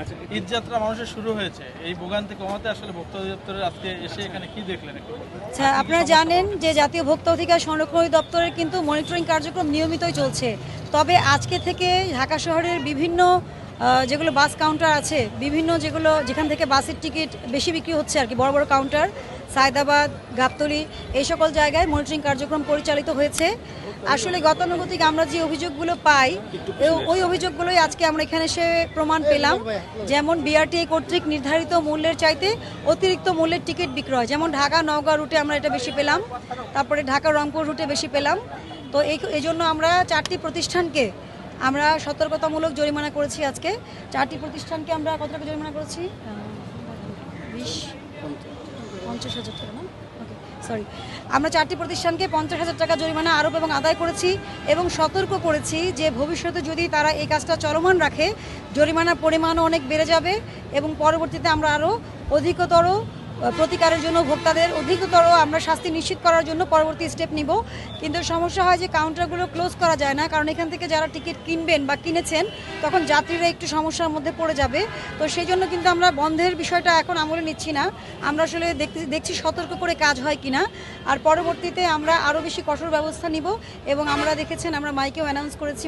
আচ্ছা ঈদ যাত্রা মানুষের শুরু হয়েছে। এই ভোগান্তি কমাতে আসলে ভোক্তা অধিদপ্তরের আজকে এসে এখানে কি দেখলেন আচ্ছা আপনারা জানেন যে জাতীয় ভোক্তা অধিকার সংরক্ষণ দপ্তরের কিন্তু মনিটরিং কার্যক্রম নিয়মিতই চলছে। তবে আজকে থেকে ঢাকা শহরের বিভিন্ন যেগুলো বাস কাউন্টার আছে, বিভিন্ন যেগুলো, যেখান থেকে বাসের টিকিট বেশি বিক্রি হচ্ছে আর কি, বড় বড় কাউন্টার সায়দাবাদ, গাবতলি, এই সকল জায়গায় মনিটরিং কার্যক্রম পরিচালিত হয়েছে। আসলে গতানুগতিক আমরা যে অভিযোগগুলো পাই ওই অভিযোগগুলোই আজকে আমরা এখানে এসে প্রমাণ পেলাম। যেমন বিআরটিআই কর্তৃক নির্ধারিত মূল্যের চাইতে অতিরিক্ত মূল্যের টিকিট বিক্রয়। যেমন ঢাকা, নওগাঁ রুটে আমরা এটা বেশি পেলাম। তারপরে ঢাকা, রংপুর রুটে বেশি পেলাম। তো এই জন্য আমরা চারটি প্রতিষ্ঠানকে আমরা সতর্কতামূলক জরিমানা করেছি আজকে। চারটি প্রতিষ্ঠানকে আমরা কত টাকা জরিমানা করেছি? বিশ পঞ্চাশ হাজার টাকা, না? সরি আমরা চারটি প্রতিষ্ঠানকে পঞ্চাশ হাজার টাকা জরিমানা, আরোপ এবং আদায় করেছি এবং সতর্ক করেছি যে ভবিষ্যতে যদি তারা এই কাজটা চলমান রাখে, জরিমানার পরিমাণও অনেক বেড়ে যাবে এবং পরবর্তীতে আমরা আরও অধিকতর প্রতিকারের জন্য ভোক্তাদের অধিকতর আমরা শাস্তি নিশ্চিত করার জন্য পরবর্তী স্টেপ নিব। কিন্তু সমস্যা হয় যে কাউন্টারগুলো ক্লোজ করা যায় না, কারণ এখান থেকে যারা টিকিট কিনবেন বা কিনেছেন, তখন যাত্রীরা একটু সমস্যার মধ্যে পড়ে যাবে। তো সেই জন্য কিন্তু আমরা বন্ধের বিষয়টা এখন আমলে নিচ্ছি না। আমরা আসলে দেখছি সতর্ক করে কাজ হয় কিনা। আর পরবর্তীতে আমরা আরও বেশি কঠোর ব্যবস্থা নিব এবং আমরা দেখেছেন, আমরা মাইকেও অ্যানাউন্স করেছি